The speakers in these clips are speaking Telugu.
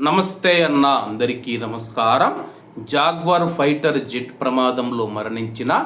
నమస్తే అన్న అందరికీ నమస్కారం. జాగ్వార్ ఫైటర్ జెట్ ప్రమాదంలో మరణించిన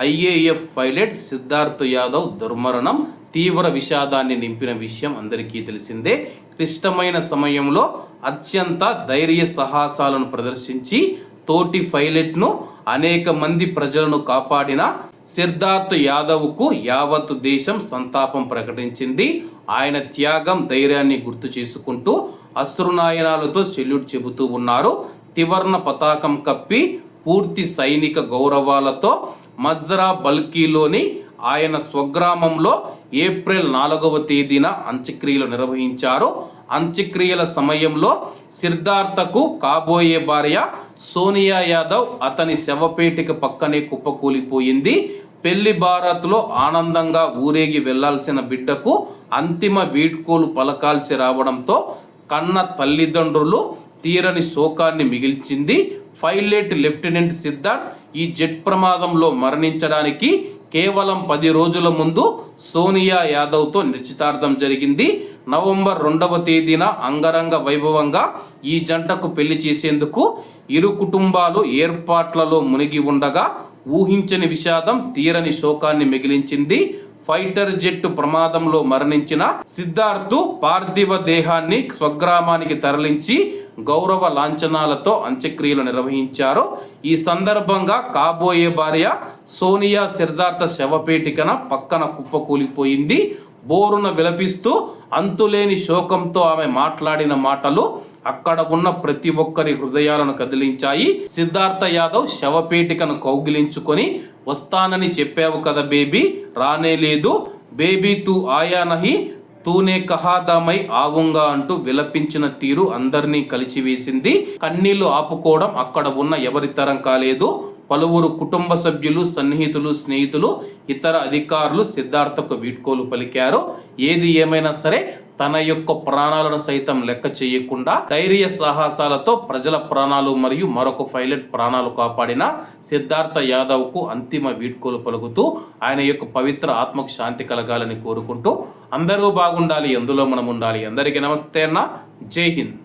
ఐఏఎఫ్ పైలట్ సిద్ధార్థ్ యాదవ్ దుర్మరణం తీవ్ర విషాదాన్ని నింపిన విషయం అందరికీ తెలిసిందే. క్లిష్టమైన సమయంలో అత్యంత ధైర్య సాహసాలను ప్రదర్శించి తోటి పైలట్ను అనేక మంది ప్రజలను కాపాడిన సిద్ధార్థ్ యాదవ్కు యావత్ దేశం సంతాపం ప్రకటించింది. ఆయన త్యాగం ధైర్యాన్ని గుర్తు చేసుకుంటూ అశ్రునాయనాలతో సెల్యూట్ చెబుతూ ఉన్నారు. త్రివర్ణ పతాకం కప్పి పూర్తి సైనిక గౌరవాలతో మజ్రా బల్కీలోని ఆయన స్వగ్రామంలో ఏప్రిల్ నాలుగవ తేదీన అంత్యక్రియలు నిర్వహించారు. అంత్యక్రియల సమయంలో సిద్ధార్థకు కాబోయే భార్య సోనియా యాదవ్ అతని శవపేటిక పక్కనే కుప్పకూలిపోయింది. పెళ్ళి భారత్లో ఆనందంగా ఊరేగి వెళ్ళాల్సిన బిడ్డకు అంతిమ వీడ్కోలు పలకాల్సి రావడంతో కన్న తల్లిదండ్రులు తీరని శోకాన్ని మిగిల్చింది. పైలట్ లెఫ్టినెంట్ సిద్ధార్థ్ ఈ జెట్ ప్రమాదంలో మరణించడానికి కేవలం పది రోజుల ముందు సోనియా యాదవ్తో నిశ్చితార్థం జరిగింది. నవంబర్ రెండవ తేదీన అంగరంగ వైభవంగా ఈ జంటకు పెళ్ళి చేసేందుకు ఇరు కుటుంబాలు ఏర్పాట్లలో మునిగి ఉండగా ఊహించని విషాదం తీరని శోకాన్ని మిగిలించింది. ఫైటర్ జెట్ ప్రమాదంలో మరణించిన సిద్ధార్థ్ పార్థివ దేహాన్ని స్వగ్రామానికి తరలించి గౌరవ లాంఛనాలతో అంత్యక్రియలు నిర్వహించారు. ఈ సందర్భంగా కాబోయే భార్య సోనియా సిద్ధార్థ శవపేటికన పక్కన కుప్పకూలిపోయింది. బోరున విలపిస్తూ అంతులేని శోకంతో ఆమె మాట్లాడిన మాటలు అక్కడ ఉన్న ప్రతి ఒక్కరి హృదయాలను కదిలించాయి. సిద్ధార్థ యాదవ్ శవపేటికను కౌగిలించుకొని వస్తానని చెప్పావు కదా బేబీ రానే లేదు. బేబీ తూ ఆయా నహి తూనే కహాదామై ఆగుంగా అంటూ విలపించిన తీరు అందరినీ కలిచివేసింది. కన్నీళ్ళు ఆపుకోవడం అక్కడ ఉన్న ఎవరి తరం కాలేదు. పలువురు కుటుంబ సభ్యులు సన్నిహితులు స్నేహితులు ఇతర అధికారులు సిద్ధార్థకు వీడ్కోలు పలికారు. ఏది ఏమైనా సరే తన యొక్క ప్రాణాలను సైతం లెక్క చేయకుండా ధైర్య సాహసాలతో ప్రజల ప్రాణాలు మరియు మరొక పైలట్ ప్రాణాలు కాపాడిన సిద్ధార్థ యాదవ్కు అంతిమ వీడ్కోలు పలుకుతూ ఆయన యొక్క పవిత్ర ఆత్మకు శాంతి కలగాలని కోరుకుంటూ అందరూ బాగుండాలి ఎందులో మనం ఉండాలి. అందరికీ నమస్తే అన్న. జై హింద్.